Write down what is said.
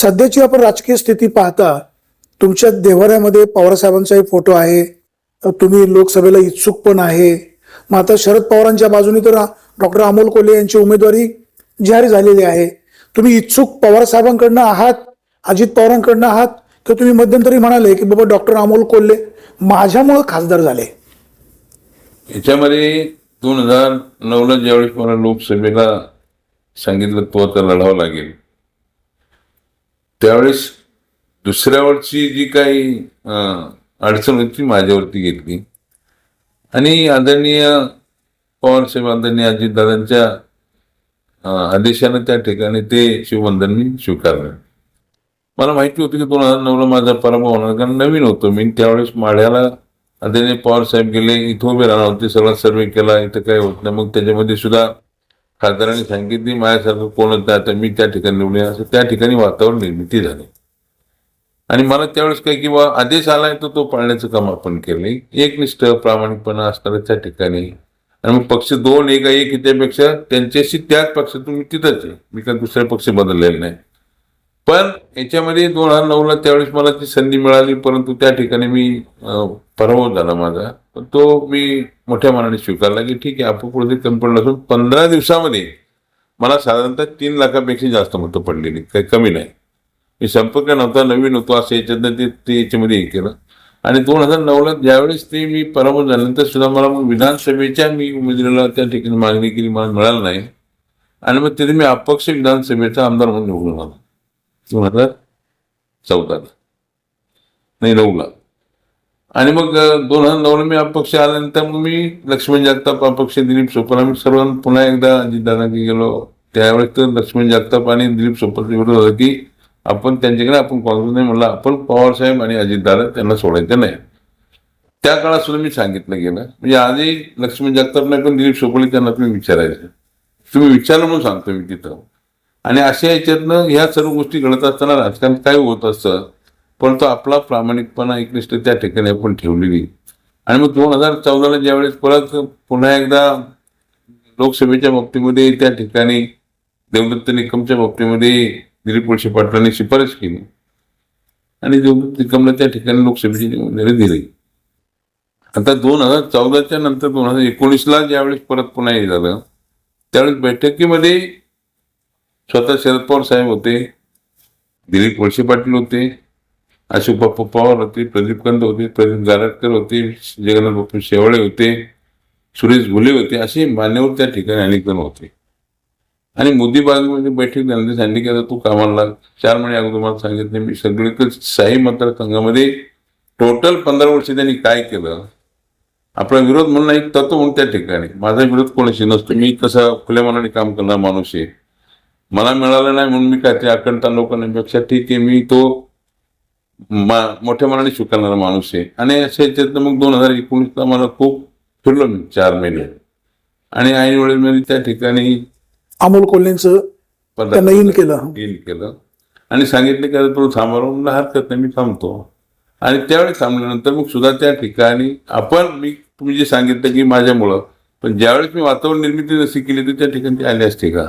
सध्याची आपण राजकीय स्थिती पाहता तुमच्या देव्हाऱ्यामध्ये पवारसाहेबांचाही फोटो आहे तुम्ही लोकसभेला इच्छुक पण आहे. मग आता शरद पवारांच्या बाजूने तर डॉक्टर अमोल कोल्हे यांची उमेदवारी जाहीर झालेली आहे. तुम्ही इच्छुक पवारसाहेबांकडनं आहात अजित पवारांकडनं आहात तर तुम्ही मध्यंतरी म्हणाले की बाबा डॉक्टर अमोल कोल्हे माझ्यामुळं खासदार झाले? याच्यामध्ये दोन हजार नऊला ज्यावेळेस मला लोकसभेला सांगितलं तो आता लढावं लागेल. त्यावेळेस दुसऱ्यावरची जी काही अडचण होती ती माझ्यावरती घेतली. आणि आदरणीय पवारसाहेब आदरणीय अजितदादांच्या आदेशानं त्या ठिकाणी ते शिवबंधन मी स्वीकारलं. मला माहिती होती की दोन हजार नऊला माझा पराभव होणार कारण नवीन होतो. मी त्यावेळेस माढ्याला आदरणीय पवार साहेब गेले इथं उभे राहणार होते सगळा सर्वे केला इथं काही होत नाही. मग त्याच्यामध्ये सुद्धा खासदारांनी सांगितली माझ्यासारखं कोणच नाही आता मी त्या ठिकाणी निवडले असं त्या ठिकाणी वातावरण निर्मिती झाली. आणि मला त्यावेळेस काय किंवा आदेश आलाय तर तो पाळण्याचं काम आपण केलंय एकनिष्ठ प्रामाणिकपणा असणारं त्या ठिकाणी. आणि मग पक्ष दोन एक एक त्यापेक्षा त्यांच्याशी त्याच पक्षातून मी तिथंच आहे. मी काय दुसऱ्या पक्ष बदललेला नाही. पण याच्यामध्ये दोन हजार नऊला त्यावेळेस मला ती संधी मिळाली परंतु त्या ठिकाणी मी पराभव झाला माझा. तो मी मोठ्या मनाने स्वीकारला की ठीक आहे आपण पुढे कमी पडलं असून पंधरा दिवसामध्ये मला साधारणतः तीन लाखापेक्षा जास्त मतं पडलेली काही कमी नाही. मी संपर्क नव्हता नवीन होतो असं याच्यातनं ते ते याच्यामध्ये हे केलं. आणि दोन हजार नऊला ज्यावेळेस ते मी पराभव झाल्यानंतर सुद्धा मला मग विधानसभेच्या मी उमेदवाराला त्या ठिकाणी मागणी केली मला मिळालं नाही. आणि मग तिथे मी अपक्ष विधानसभेचा आमदार म्हणून निवडून आलो. दोन हजार चौदाला नाही नऊला. आणि मग दोन हजार नऊला मी अपक्ष आल्यानंतर मग मी लक्ष्मण जगताप अपक्ष दिलीप सोपल आम्ही सर्व पुन्हा एकदा अजितदादांकडे गेलो. त्यावेळेस तर लक्ष्मण जगताप आणि दिलीप सोपल विरोध होता की आपण त्यांच्याकडे आपण काँग्रेस नाही म्हणलं आपण पवारसाहेब आणि अजितदादा त्यांना सोडायचं नाही. त्या काळात सुद्धा मी सांगितलं गेलं. म्हणजे आजही लक्ष्मण जगताप नाही पण दिलीप सोपले त्यांना तुम्ही विचारायचं. तुम्ही विचारलं म्हणून सांगतो मी तिथं. आणि अशा याच्यातनं ह्या सर्व गोष्टी घडत असताना राजकारण काय होत असतं पण तो आपला प्रामाणिकपणा एकनिष्ठ त्या ठिकाणी आपण ठेवलेली. आणि मग दोन हजार चौदाला ज्यावेळेस परत पुन्हा एकदा लोकसभेच्या बाबतीमध्ये त्या ठिकाणी देवदत्त निकमच्या बाबतीमध्ये दिलीप वळसे पाटलांनी शिफारस केली. आणि देवदत्त निकमला त्या ठिकाणी लोकसभेची उमेदवारी दिली. आता दोन हजार चौदाच्या नंतर दोन हजार एकोणीसला ज्यावेळेस परत पुन्हा हे झालं त्यावेळेस बैठकीमध्ये स्वतः शरद पवार साहेब होते दिलीप वळसे पाटील होते अशोक बाप्पा पवार होते प्रदीप कंद होते प्रदीप गारटकर होते जगन्नाथ बाप्पू शेवाळे होते सुरेश घुले होते असे मान्यवर त्या ठिकाणी अनेक जण होते. आणि मोदी बाजूमध्ये बैठक झाली सांगितले की आता तू कामाला लाग चार महिने अगोदर मला सांगितले मी सगळीकडे साई मतदारसंघामध्ये टोटल पंधरा वर्ष त्यांनी काय केलं? आपला विरोध म्हणून एक तत्व म्हणून त्या ठिकाणी. माझा विरोध कोणाशी नसतो. मी कसा खुल्या मनाने काम करणार माणूस आहे. मला मिळालं नाही म्हणून मी काय ते अकंठा लोकांपेक्षा ठीक आहे मी तो मा- मोठ्या मनाने स्वीकारणारा माणूस आहे. आणि अशा याच्यातनं मग दोन हजार एकोणीसला मला खूप फिरलो मी चार महिने. आणि ऐन वेळेमध्ये त्या ठिकाणी अमोल कोल्हेंचं इन केलं. केलं. आणि सांगितलं की आता तो थांबावं म्हणलं हरकत नाही मी थांबतो. आणि त्यावेळी थांबल्यानंतर मग सुद्धा त्या ठिकाणी आपण मी तुम्ही जे सांगितलं की माझ्यामुळं पण ज्यावेळेस मी वातावरण निर्मिती जशी केली तर त्या ठिकाणी आली असते का?